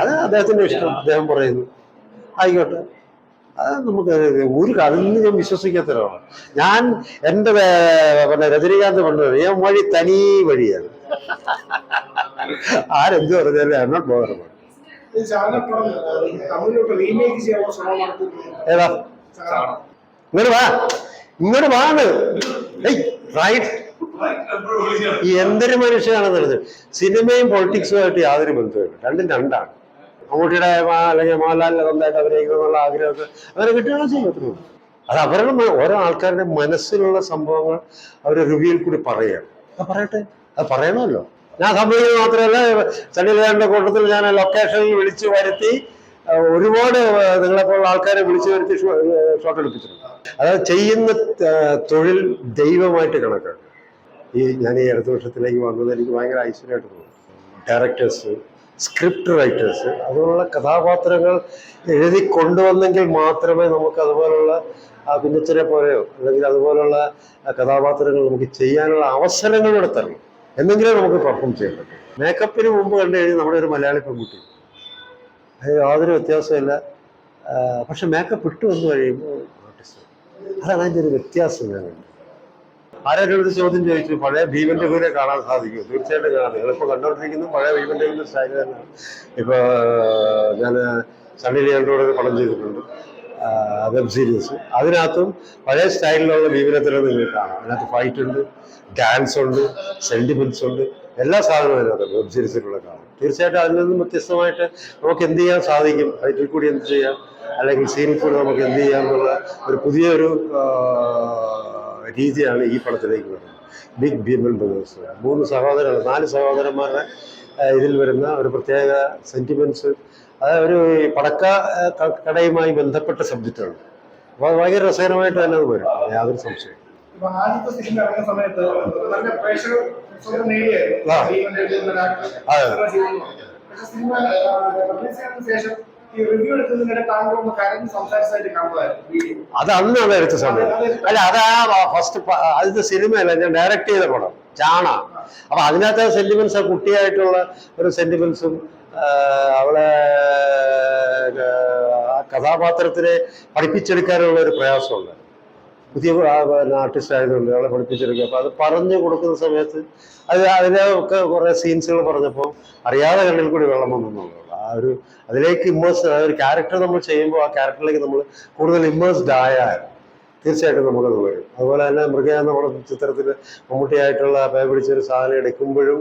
അത് അദ്ദേഹത്തിന്റെ ഇഷ്ടം അദ്ദേഹം പറയുന്നു. ആയിക്കോട്ടെ. അത് നമുക്ക് ഒരു അതിൽ ഞാൻ വിശ്വസിക്കാത്ത ഒരാളാണ് ഞാൻ എന്റെ പിന്നെ രജനീകാന്ത് പറഞ്ഞത് ഞാൻ വഴി തനി വഴിയാണ് ആരെന്ത് പറഞ്ഞാലും ഐ നോട്ട് നടത്തുന്നു ഏതാ? ഇങ്ങോട്ട് വാ. ഇങ്ങോട്ട് വാണ് റൈറ്റ് എന്തൊരു മനുഷ്യനാണെന്ന് പറഞ്ഞത് സിനിമയും പൊളിറ്റിക്സുമായിട്ട് യാതൊരു ബന്ധവുമില്ല. രണ്ടും രണ്ടാണ്. മമ്മൂട്ടിയുടെ അല്ലെങ്കിൽ മോഹൻലാലിന്റെ സ്വന്തമായിട്ട് അഭിനയിക്കണമെന്നുള്ള ആഗ്രഹമൊക്കെ അങ്ങനെ കിട്ടുകയാണ് ചെയ്യുന്നത്. അത് അവരുടെ ഓരോ ആൾക്കാരുടെ മനസ്സിലുള്ള സംഭവങ്ങൾ അവർ റിവ്യൂയിൽ കൂടി പറയുകയാണ് അത് പറയട്ടെ. അത് പറയണമല്ലോ. ഞാൻ സംഭവിക്കുന്നത് മാത്രമല്ല സണ്ണി ലിയോണിന്റെ കൂട്ടത്തിൽ ഞാൻ ലൊക്കേഷനിൽ വിളിച്ചു വരുത്തി ഒരുപാട് നിങ്ങളെപ്പോലുള്ള ആൾക്കാരെ വിളിച്ചു വരുത്തി ഷോട്ട് എടുപ്പിച്ചിട്ടുണ്ട്. അതായത് ചെയ്യുന്ന തൊഴിൽ ദൈവമായിട്ട് കണക്കാക്കുക ഈ ഞാൻ ഈ അടുത്ത വർഷത്തിലേക്ക് വന്നത് എനിക്ക് ഭയങ്കര ഐശ്വര്യമായിട്ട് തോന്നുന്നു ഡയറക്ടേഴ്സ് സ്ക്രിപ്റ്റ് റൈറ്റേഴ്സ് അതുപോലുള്ള കഥാപാത്രങ്ങൾ എഴുതി കൊണ്ടുവന്നെങ്കിൽ മാത്രമേ നമുക്ക് അതുപോലുള്ള കുഞ്ഞച്ചനെ പോലെയോ അല്ലെങ്കിൽ അതുപോലുള്ള കഥാപാത്രങ്ങൾ നമുക്ക് ചെയ്യാനുള്ള അവസരങ്ങൾ ഇവിടെ തരണം. എന്തെങ്കിലും നമുക്ക് പെർഫോം ചെയ്യാൻ പറ്റും. മേക്കപ്പിന് മുമ്പ് കണ്ടു കഴിഞ്ഞാൽ നമ്മുടെ ഒരു മലയാളി പെൺകുട്ടി. അത് യാതൊരു വ്യത്യാസമില്ല പക്ഷെ മേക്കപ്പ് ഇട്ടു വന്നു കഴിയുമ്പോൾ ആർട്ടിസ്റ്റ് അതാണ് അതിന്റെ ഒരു വ്യത്യാസം ഞാൻ കണ്ടത്. ആരും ചോദ്യം ചോദിച്ചു? പഴയ ഭീമന്റെ രഘുവിനെ കാണാൻ സാധിക്കും തീർച്ചയായിട്ടും കാണാം. നിങ്ങളിപ്പോൾ കണ്ടുകൊണ്ടിരിക്കുന്നത് പഴയ ഭീമന്റെ കൂരെ സ്റ്റൈൽ തന്നെയാണ് ഇപ്പോൾ ഞാൻ സണ്ണി ഒരു പടം ചെയ്തിട്ടുണ്ട്. വെബ് സീരീസ് അതിനകത്തും പഴയ സ്റ്റൈലിലുള്ള ഭീമനെ തന്നെ നിങ്ങൾക്ക് കാണാം. അതിനകത്ത് ഫൈറ്റ് ഉണ്ട് ഡാൻസ് ഉണ്ട് സെന്റിമെന്റ്സ് ഉണ്ട് എല്ലാ സാധനവും അതിനകത്ത് വെബ് സീരീസിലുള്ള കാണാം. തീർച്ചയായിട്ടും അതിൽ നിന്നും വ്യത്യസ്തമായിട്ട് നമുക്ക് എന്ത് ചെയ്യാൻ സാധിക്കും? ഫൈറ്റിൽ കൂടി എന്ത് ചെയ്യാം? അല്ലെങ്കിൽ സീനിൽ കൂടി നമുക്ക് എന്ത് ചെയ്യാം എന്നുള്ള ഒരു പുതിയൊരു രീതിയാണ് ഈ പടത്തിലേക്ക് വരുന്നത്. ബിഗ് ഭീമൻ ബ്രദേഴ്സ് മൂന്ന് സഹോദരങ്ങൾ നാല് സഹോദരന്മാരുടെ ഇതിൽ വരുന്ന ഒരു പ്രത്യേക സെന്റിമെന്റ്സ് അത് ഒരു പടക്ക കടയുമായി ബന്ധപ്പെട്ട സബ്ജക്റ്റാണ് അപ്പോൾ ഭയങ്കര രസകരമായിട്ട് തന്നെ അത് വരും. യാതൊരു സംശയം ഇപ്പൊ അതെ. വീഡിയോ. അത് എടുത്ത സമയം. അല്ല അതാ ഫസ്റ്റ് അത് സിനിമയല്ല ഞാൻ ഡയറക്ട് ചെയ്ത പടം ചാണ. അപ്പൊ അതിനകത്ത് സെന്റിമെന്റ്സ് ആ കുട്ടിയായിട്ടുള്ള ഒരു സെന്റിമെന്റ്സും അവളെ കഥാപാത്രത്തിനെ പഠിപ്പിച്ചെടുക്കാനുള്ള ഒരു പ്രയാസമുണ്ട്. പുതിയ ആർട്ടിസ്റ്റ് ആയതുകൊണ്ട് അവളെ പഠിപ്പിച്ചെടുക്കുക. അപ്പൊ അത് പറഞ്ഞു കൊടുക്കുന്ന സമയത്ത് അത് അതിലെ ഒക്കെ കുറെ സീൻസുകൾ പറഞ്ഞപ്പോൾ അറിയാതെ കണ്ണിൽ കൂടി വെള്ളം വന്നെന്നുള്ളൂ ആ ഒരു അതിലേക്ക് ഇമ്മേഴ്സ് ഒരു ക്യാരക്ടർ നമ്മൾ ചെയ്യുമ്പോൾ ആ ക്യാരക്ടറിലേക്ക് നമ്മൾ കൂടുതൽ ഇമ്മേഴ്സ്ഡ് ആയാൽ തീർച്ചയായിട്ടും നമുക്കത് വരും. അതുപോലെ തന്നെ മൃഗ നമ്മുടെ ചിത്രത്തിൽ മമ്മൂട്ടിയായിട്ടുള്ള പേ പിടിച്ചൊരു സാധനം എടുക്കുമ്പോഴും